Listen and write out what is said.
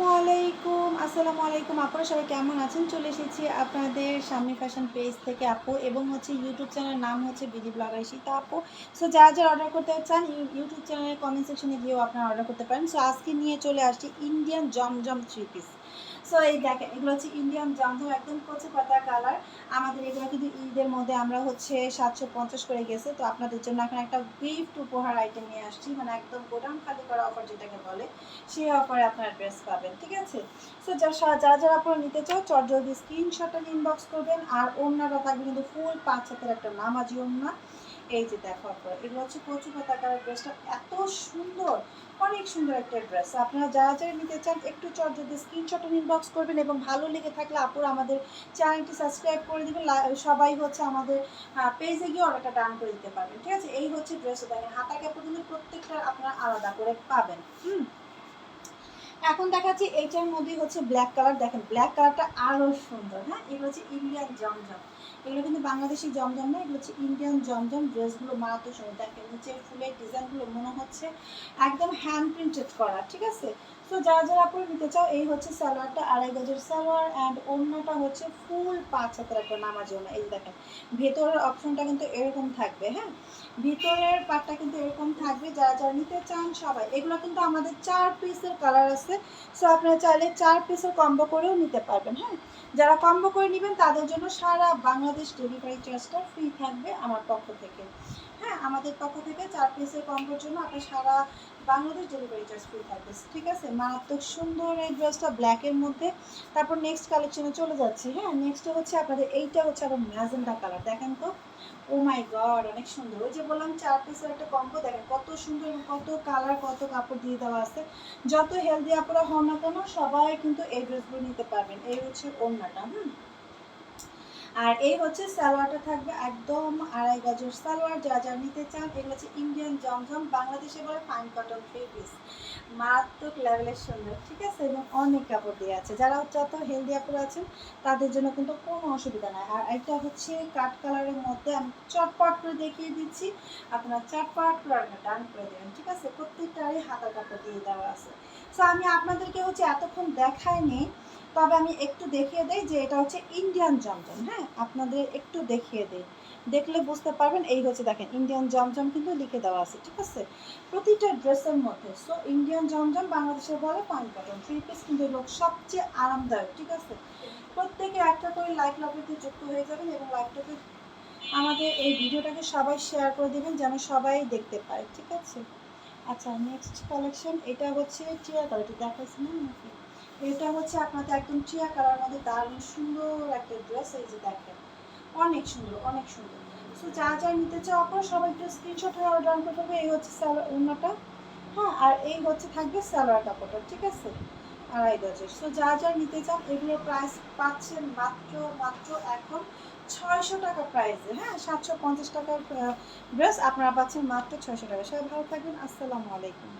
আলাইকুম। আসসালামু আলাইকুম। আপনারা সবাই কেমন আছেন? চলে এসেছি আপনাদের সামনে ফ্যাশন পেজ থেকে আপু এবং হচ্ছে ইউটিউব চ্যানেলের নাম হচ্ছে বিডি ব্লগার সীতা আপু। সো যারা যারা অর্ডার করতে চান ইউটিউব চ্যানেলের কমেন্ট সেকশনে গিয়েও আপনারা অর্ডার করতে পারেন। সো আজকে নিয়ে চলে আসছি Indian Zamzam three piece so এই দেখেন, এগুলো হচ্ছে ইন্ডিয়ান জমজম একদম কচি পাতা কালার আমাদের এগুলো কিন্তু ঈদের মধ্যে আমরা হচ্ছে সাতশো পঞ্চাশ করে গেছে। তো আপনাদের জন্য এখন একটা গিফট উপহার আইটেম নিয়ে আসছি। মানে একদম গোডাউন খালি করা অফার যেটাকে বলে, সেই অফারে আপনারা ড্রেস পাবেন, ঠিক আছে? সো যারা যারা আপনারা নিতে চাও, চট জলদি স্ক্রিনশটটা ইনবক্স করবেন আর ওড়নাটা থাকবে কিন্তু ফুল পাঁচ হাতের একটা নামাজি ওড়না। এই যে দেখো আপনারা, এগুলো হচ্ছে কচু পাতা কালার ড্রেসটা। এত সুন্দর, অনেক সুন্দর একটা ড্রেস। আপনারা যারা যারা নিতে চান, একটু চট যদি স্ক্রিনশটটা ইনবক্স করবেন এবং ভালো লেগে থাকলে আপুরা আমাদের চ্যানেলটি সাবস্ক্রাইব করে দিবেন। সবাই হচ্ছে আমাদের পেজে গিয়ে অর্ডারটা ডান করে দিতে পারবেন। ঠিক আছে? এই হচ্ছে ড্রেস। দেখেন, হাতা কাপড় কিন্তু প্রত্যেকটা আপনারা আলাদা করে পাবেন। হুম? এখন দেখাচ্ছি এইটার মধ্যে হচ্ছে ব্ল্যাক কালার দেখেন ব্ল্যাক কালারটা আরও সুন্দর হ্যাঁ? এগুলো হচ্ছে ইন্ডিয়ান জমজম। এগুলো কিন্তু বাংলাদেশি জমজম না, এগুলো হচ্ছে ইন্ডিয়ান জমজম ড্রেসগুলো মারাত্মক সুন্দর। দেখেন হচ্ছে ফুলের ডিজাইনগুলো মনে হচ্ছে একদম হ্যান্ড প্রিন্টেড করা, ঠিক আছে? তো যারা যারা আপনি নিতে চাও, এই হচ্ছে সালোয়ারটা, আড়াই গজের সালোয়ার অ্যান্ড অন্যটা হচ্ছে ফুল পাঁচ হাতের একটা নামাজ ওড়না। এই দেখেন, ভেতরের অপশনটা কিন্তু এরকম থাকবে হ্যাঁ? ভিতরের পাটটা কিন্তু এরকম থাকবে, যারা যারা নিতে চান সবাই। এগুলো কিন্তু আমাদের চার পিসের কালার আছে সো আপনারা চাইলে চার পিসের কম্বো করেও নিতে পারবেন হ্যাঁ? যারা কম্বো করে নেবেন, তাদের জন্য সারা বাংলাদেশ ডেলিভারি চার্জটা ফ্রি থাকবে আমার পক্ষ থেকে। হ্যাঁ আমাদের পক্ষ থেকে চার পিসের কম্বোর জন্য আপনার সারা বাংলাদেশ ডেলিভারি চার্জ ফ্রি থাকবে। ঠিক আছে? মারাত্মক সুন্দর এই ড্রেসটা ব্ল্যাকের মধ্যে। তারপর নেক্সট কালেকশনে চলে যাচ্ছি। হ্যাঁ নেক্সট হচ্ছে আপনাদের, এইটা হচ্ছে আবার ম্যাজেন্ডা কালার দেখেন তো? ও মাই গড অনেক সুন্দর। ওই যে বললাম, চার পিসের একটা কম্বো দেখেন কত সুন্দর এবং কত কালার কত কাপড় দিয়ে দেওয়া আছে। যত হেলদি আপনারা হন না কেন, সবাই কিন্তু এই ড্রেসগুলো নিতে পারবেন। এই হচ্ছে ওড়নাটা হুম। আর এই হচ্ছে সালোয়ারটা থাকবে একদম আড়াই গজের সালোয়ার, যা যা নিতে চান, এগুলো হচ্ছে ইন্ডিয়ান জমজম, বাংলাদেশে বলে ফাইন কটন থ্রি মারাত্মক লেভেলের সুন্দর, ঠিক আছে? এবং অনেক কাপড় দিয়ে আছে। যারা যত হেলদি আপুরা আছেন, তাদের জন্য কিন্তু কোনো অসুবিধা নাই। আর এটা হচ্ছে কাঠ কালারের মধ্যে আমি চটপট করে দেখিয়ে দিচ্ছি। আপনার চটপট করে ডান করে দেবেন, ঠিক আছে? প্রত্যেকটারই হাতা কাপড় দিয়ে দেওয়া আছে। সো আমি আপনাদেরকে হচ্ছে এতক্ষণ দেখাইনি তবে আমি একটু দেখিয়ে দেই যে এটা হচ্ছে ইন্ডিয়ান জমজম হ্যাঁ? আপনাদের একটু দেখিয়ে দেই। দেখলে বুঝতে পারবেন, এই হচ্ছে দেখেন ইন্ডিয়ান জমজম কিন্তু লিখে দেওয়া আছে, ঠিক আছে? প্রতিটা ড্রেসের মধ্যে সো ইন্ডিয়ান জমজম বাংলাদেশে বলে পানি কটন থ্রি পিস কিন্তু লোক সবচেয়ে আরামদায়ক, ঠিক আছে? প্রত্যেকে একটা করে লাইক লাভেতে যুক্ত হয়ে যাবেন এবং লাইকটাকে আমাদের এই ভিডিওটাকে সবাই শেয়ার করে দেবেন, যেন সবাই দেখতে পায়, ঠিক আছে? আচ্ছা নেক্সট কালেকশন এটা হচ্ছে টিয়া কালার দেখাচ্ছি না এটা হচ্ছে আপনাদের একদম টিয়া কালার মধ্যে দারুণ সুন্দর একটা ড্রেস এই যে দেখেন। অনেক সুন্দর অনেক সুন্দর। সো যা যা নিতে চাও আপনারা সবাই একটু স্ক্রিনশট হয়ে অর্ডার করতে হবে। এই হচ্ছে ওড়নাটা। হ্যাঁ আর এই হচ্ছে থাকবে সালোয়ার কাপড়টা, ঠিক আছে? আড়াই গজের। সো যা যা নিতে চান, এগুলোর প্রাইস পাচ্ছেন মাত্র মাত্র এখন ছয়শো টাকা প্রাইসে হ্যাঁ সাতশো পঞ্চাশ টাকার ড্রেস আপনারা পাচ্ছেন মাত্র ছয়শো টাকা। সবাই ভালো থাকবেন। আসসালামু আলাইকুম।